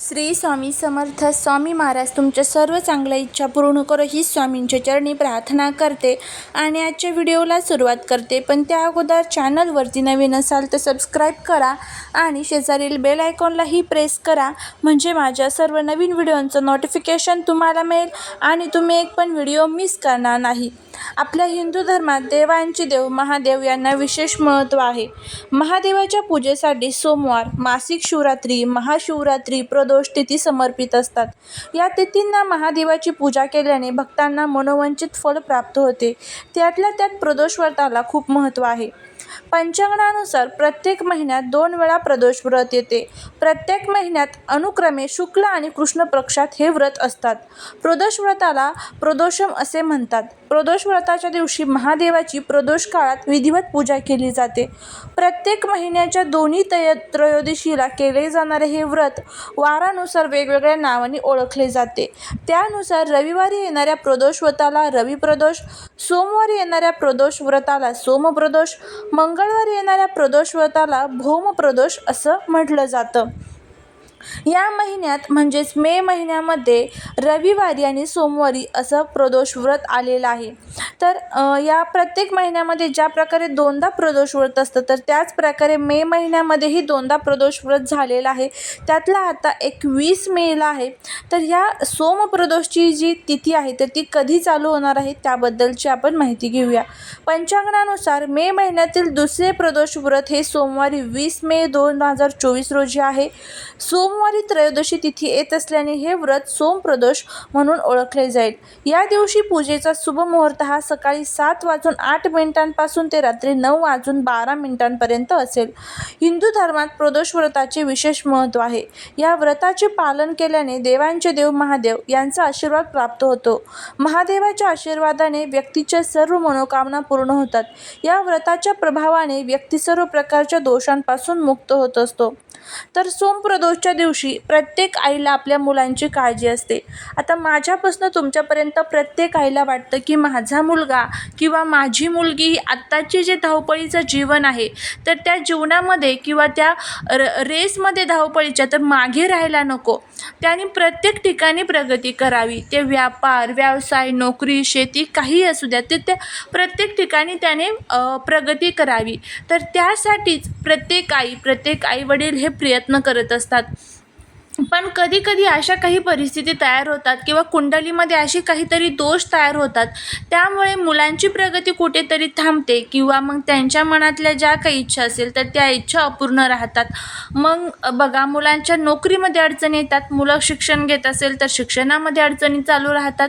श्री स्वामी समर्थ स्वामी महाराज तुमच्या सर्व चांगल्या इच्छा पूर्ण करो ही स्वामींच्या चरणी प्रार्थना करते आणि आजच्या व्हिडिओला सुरुवात करते. पण त्या अगोदर चॅनलवरती नवीन असाल तर सबस्क्राईब करा आणि शेजारील बेल आयकॉनलाही प्रेस करा. म्हणजे माझ्या सर्व नवीन व्हिडिओंचं नोटिफिकेशन तुम्हाला मिळेल आणि तुम्ही एक पण व्हिडिओ मिस करणार नाही. आपल्या हिंदू धर्मात देवांचे देव महादेव यांना विशेष महत्त्व आहे. महादेवाच्या पूजेसाठी सोमवार मासिक शिवरात्री महाशिवरात्री प्र दोष तिथी समर्पित असतात. या तिथींना महादेवाची पूजा केल्याने भक्तांना मनोवंचित फळ प्राप्त होते. त्यातल्या त्यात प्रदोष व्रताला खूप महत्त्व आहे. पंचांगणानुसार प्रत्येक महिन्यात दोन वेळा प्रदोष व्रत येते. प्रत्येक महिन्यात अनुक्रमे शुक्ल आणि कृष्ण पक्षात हे व्रत असतात. प्रदोष व्रताला प्रदोषम असे म्हणतात. प्रदोष व्रताच्या दिवशी महादेवाची प्रदोष काळात विधिवत पूजा केली जाते. प्रत्येक महिन्याच्या दोन्ही तय त्रयोदशीला केले जाणारे हे व्रत वा वारानुसार वेगवेगळ्या नावाने ओळखले जाते. त्यानुसार रविवारी येणाऱ्या प्रदोष व्रताला रवी प्रदोष सोमवारी येणाऱ्या प्रदोष व्रताला सोमप्रदोष मंगळवारी येणाऱ्या प्रदोष व्रताला भौमप्रदोष असं म्हटलं जातं. या महिन्यात म्हणजेच मे महिन्यामध्ये रविवारी आणि सोमवारी असं प्रदोष व्रत आलेलं आहे. तर या प्रत्येक महिन्यामध्ये ज्या प्रकारे दोनदा प्रदोष व्रत असतं तर त्याच प्रकारे मे महिन्यामध्येही दोनदा प्रदोष व्रत झालेलं आहे. त्यातला आता एकवीस मेला आहे. तर या सोमप्रदोषची जी तिथी आहे तर ती कधी चालू होणार आहे त्याबद्दलची आपण माहिती घेऊया. पंचांगणानुसार मे महिन्यातील दुसरे प्रदोष व्रत हे सोमवारी वीस मे दोन हजार चोवीस रोजी आहे. सोमवारी त्रयोदशी तिथी येत असल्याने हे व्रत सोमप्रदोष म्हणून ओळखले जाईल. या दिवशी पूजेचा शुभ मुहूर्त हा सकाळी सात वाजून आठ मिनिटांपासून ते रात्री नऊ वाजून बारा मिनिटांपर्यंत असेल. हिंदू धर्मात प्रदोष व्रताचे विशेष महत्त्व आहे. या व्रताचे पालन केल्याने देवांचे देव महादेव यांचा आशीर्वाद प्राप्त होतो. महादेवाच्या आशीर्वादाने व्यक्तीच्या सर्व मनोकामना पूर्ण होतात. या व्रताच्या प्रभावाने व्यक्ती सर्व प्रकारच्या दोषांपासून मुक्त होत असतो. तर सोमप्रदोषच्या दिवशी प्रत्येक आईला आपल्या मुलांची काळजी असते. आता माझ्यापासून तुमच्यापर्यंत प्रत्येक आईला वाटतं की माझा मुलगा किंवा माझी मुलगी आत्ताची जे धावपळीचं जीवन आहे तर त्या जीवनामध्ये किंवा त्या र रेसमध्ये धावपळीच्या तर मागे राहायला नको. त्याने प्रत्येक ठिकाणी प्रगती करावी. ते व्यापार व्यवसाय नोकरी शेती काही असू द्या ते त्या प्रत्येक ठिकाणी त्याने प्रगती करावी. तर त्यासाठीच प्रत्येक आई प्रत्येक आईवडील हे प्रयत्न करत असतात. पण कधी कधी अशा काही परिस्थिती तयार होतात किंवा कुंडलीमध्ये असे काहीतरी दोष तयार होतात. त्यामुळे मुलांची प्रगती कुठेतरी थांबते किंवा मग त्यांच्या मनातल्या ज्या काही इच्छा असेल तर त्या इच्छा अपूर्ण राहतात. मग बघा मुलांच्या नोकरीमध्ये अडचणी येतात. मुलं शिक्षण घेत असेल तर शिक्षणामध्ये अडचणी चालू राहतात.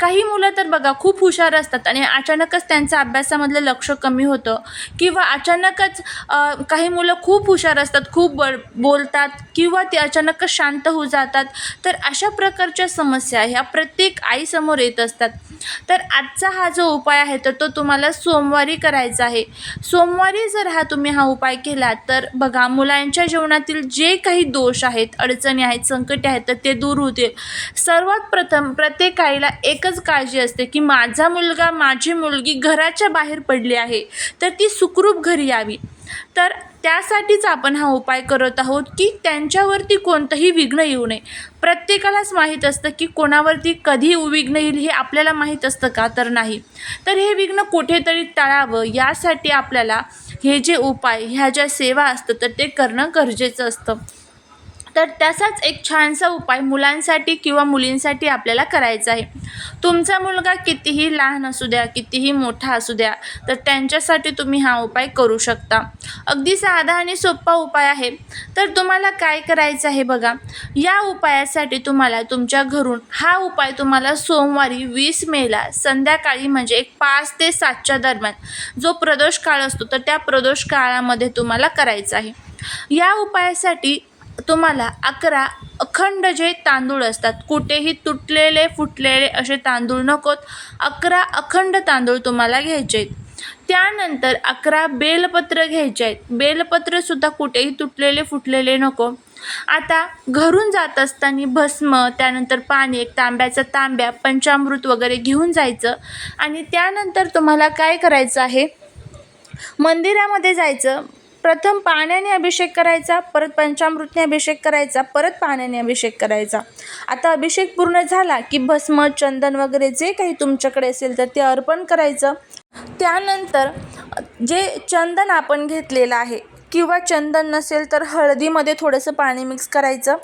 काही मुलं तर बघा खूप हुशार असतात आणि अचानकच त्यांचं अभ्यासामधलं लक्ष कमी होतं किंवा अचानकच काही मुलं खूप हुशार असतात खूप बोलतात किंवा ते अचानकच शांत होऊ जातात. तर अशा प्रकारच्या समस्या ह्या प्रत्येक आईसमोर येत असतात. तर आजचा हा जो उपाय आहे तर तो तुम्हाला सोमवारी करायचा आहे. सोमवारी जर हा तुम्ही हा उपाय केला तर बघा मुलांच्या जीवनातील जे काही दोष आहेत अडचणी आहेत संकटे आहेत तर ते दूर होतील. सर्वात प्रथम प्रत्येक आईला एकच काळजी असते की माझा मुलगा माझी मुलगी घराच्या बाहेर पडली आहे तर ती सुखरूप घरी यावी. तर त्यासाठीच आपण हा उपाय करत आहोत की त्यांच्यावरती कोणतंही विघ्न येऊ नये. प्रत्येकालाच माहीत असतं की कोणावरती कधी विघ्न येईल हे आपल्याला माहीत असतं का तर नाही. तर हे विघ्न कुठेतरी टाळावं यासाठी आपल्याला हे जे उपाय ह्या ज्या सेवा असतं तर ते करणं गरजेचं असतं. तर त्याचाच एक छानसा उपाय मुलांसाठी किंवा मुलींसाठी आपल्याला करायचा आहे. तुमचा मुलगा कितीही लहान असू द्या कितीही मोठा असू द्या तर त्यांच्यासाठी तुम्ही हा उपाय करू शकता. अगदी साधा आणि सोपा उपाय आहे. तर तुम्हाला काय करायचं आहे बघा या उपायासाठी तुम्हाला तुमच्या घरून हा उपाय तुम्हाला सोमवारी वीस मेला संध्याकाळी म्हणजे एक पाच ते सातच्या दरम्यान जो प्रदोष काळ असतो तर त्या प्रदोष काळामध्ये तुम्हाला करायचा आहे. या उपायासाठी तुम्हाला अकरा अखंड जे तांदूळ असतात कुठेही तुटलेले फुटलेले असे तांदूळ नकोत. अकरा अखंड तांदूळ तुम्हाला घ्यायचे आहेत. त्यानंतर अकरा बेलपत्र घ्यायचे आहेत. बेलपत्रसुद्धा कुठेही तुटलेले फुटलेले नको. आता घरून जात असताना भस्म त्यानंतर पाणी एक तांब्याचा तांब्या पंचामृत वगैरे घेऊन जायचं. आणि त्यानंतर तुम्हाला काय करायचं आहे? मंदिरामध्ये जायचं. प्रथम पाण्याने अभिषेक करायचा परत पंचामृतने अभिषेक करायचा परत पाण्याने अभिषेक करायचा. आता अभिषेक पूर्ण झाला की भस्म चंदन वगैरे जे काही तुमच्याकडे असेल तर ते अर्पण करायचं. त्यानंतर जे चंदन आपण घेतलेलं आहे किंवा चंदन नसेल तर हळदीमध्ये थोडंसं पाणी मिक्स करायचं.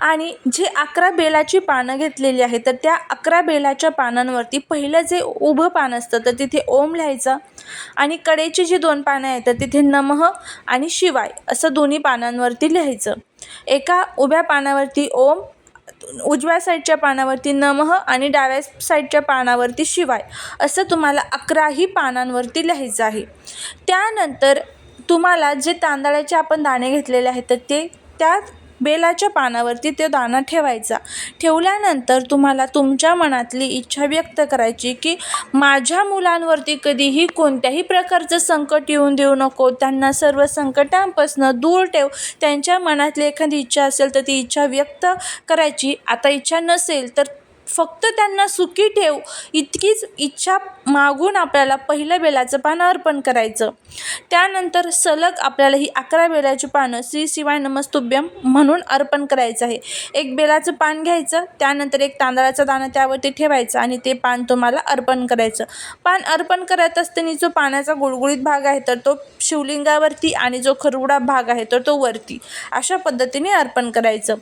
आणि जे अकरा बेलाची पानं घेतलेली आहे तर त्या अकरा बेलाच्या पानांवरती पहिलं जे उभं पान असतं तर तिथे ओम लिहायचं. आणि कडेची जी दोन पानं आहेत तर तिथे नमः आणि शिवाय असं दोन्ही पानांवरती लिहायचं. एका उभ्या पानावरती ओम उजव्या साईडच्या पानावरती नमः आणि डाव्या साईडच्या पानावरती शिवाय असं तुम्हाला अकराही पानांवरती लिहायचं आहे. त्यानंतर तुम्हाला जे तांदळाचे आपण दाणे घेतलेले आहेत तर ते त्या बेलाच्या पानावरती ते दाणा ठेवायचा. ठेवल्यानंतर तुम्हाला तुमच्या मनातली इच्छा व्यक्त करायची की माझ्या मुलांवरती कधीही कोणत्याही प्रकारचं संकट येऊन देऊ नको. त्यांना सर्व संकटांपासून दूर ठेव. त्यांच्या मनातली एखादी इच्छा असेल तर ती इच्छा व्यक्त करायची. आता इच्छा नसेल तर फक्त त्यांना सुखी ठेव इतकीच इच्छा मागून आपल्याला पहिलं बेलाचं पानं अर्पण करायचं. त्यानंतर सलग आपल्याला ही अकरा बेलाची पानं श्री शिवाय नमस्तुभ्यम म्हणून अर्पण करायचं आहे. एक बेलाचं पान घ्यायचं त्यानंतर एक तांदळाचा दाणा त्यावरती ठेवायचं आणि ते पान तुम्हाला अर्पण करायचं. पान अर्पण करत असताना जो पाण्याचा गुळगुळीत भाग आहे तर तो शिवलिंगावरती आणि जो खरवडा भाग आहे तर तो वरती. अशा पद्धतीने अर्पण करायचं.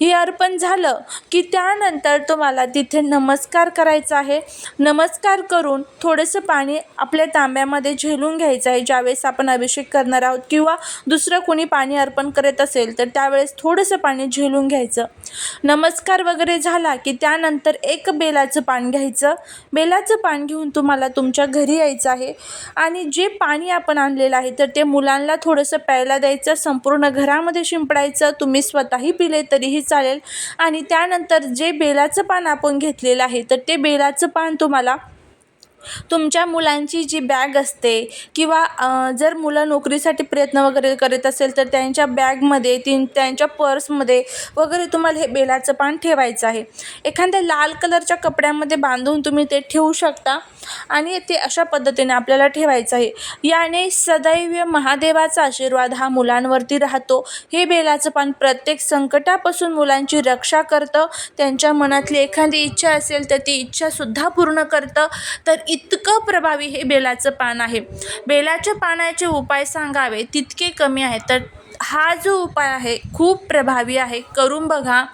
हे अर्पण झालं की त्यानंतर तुम्हाला तिथे नमस्कार करायचा आहे. नमस्कार करून थोडंसं पाणी आपल्या तांब्यामध्ये झेलून घ्यायचं आहे. ज्यावेळेस आपण अभिषेक करणार आहोत किंवा दुसरं कोणी पाणी अर्पण करत असेल तर त्यावेळेस थोडंसं पाणी झेलून घ्यायचं. नमस्कार वगैरे झाला की त्यानंतर एक बेलाचं पान घ्यायचं. बेलाचं पान घेऊन तुम्हाला तुमच्या घरी यायचं आहे. आणि जे पाणी आपण आणलेलं आहे तर ते मुलांना थोडंसं प्यायला द्यायचं. संपूर्ण घरामध्ये शिंपडायचं. तुम्ही स्वतःही पिले तरीही चालेल. आणि त्यानंतर जे बेलाचं पान आपण घेतलेलं आहे. तर ते बेलाचं पान तुम्हाला तुमच्या मुलांची जी बॅग असते किंवा जर मुलं नोकरीसाठी प्रयत्न वगैरे करत असेल तर त्यांच्या बॅगमध्ये तीन त्यांच्या पर्समध्ये वगैरे तुम्हाला हे बेलाचं पान ठेवायचं आहे. एखाद्या लाल कलरच्या कपड्यामध्ये बांधून तुम्ही ते ठेवू शकता आणि ते अशा पद्धतीने आपल्याला ठेवायचं आहे. याने सदैव महादेवाचा आशीर्वाद हा मुलांवरती राहतो. हे बेलाचं पान प्रत्येक संकटापासून मुलांची रक्षा करतं. त्यांच्या मनातली एखादी इच्छा असेल तर ती इच्छासुद्धा पूर्ण करतं. तर इतकं प्रभावी हे बेलाचं पान आहे. बेलाच्या पानाचे उपाय सांगावे तितके कमी आहे तर हा जो उपाय आहे खूप प्रभावी आहे. करून बघा.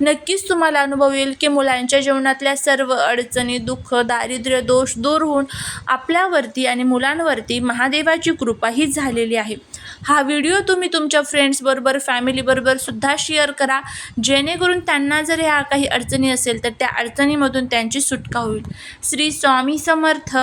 नक्कीच तुम्हाला अनुभव येईल की मुलांच्या जीवनातल्या सर्व अडचणी दुःख दारिद्र्य दोष दूर होऊन आपल्यावरती आणि मुलांवरती महादेवाची कृपा ही झालेली आहे. हा व्हिडिओ तुम्ही तुमच्या फ्रेंड्सबरोबर फॅमिलीबरोबर सुद्धा शेअर करा. जेणेकरून त्यांना जर ह्या काही अडचणी असेल तर त्या अडचणीमधून त्यांची सुटका होईल. श्री स्वामी समर्थ.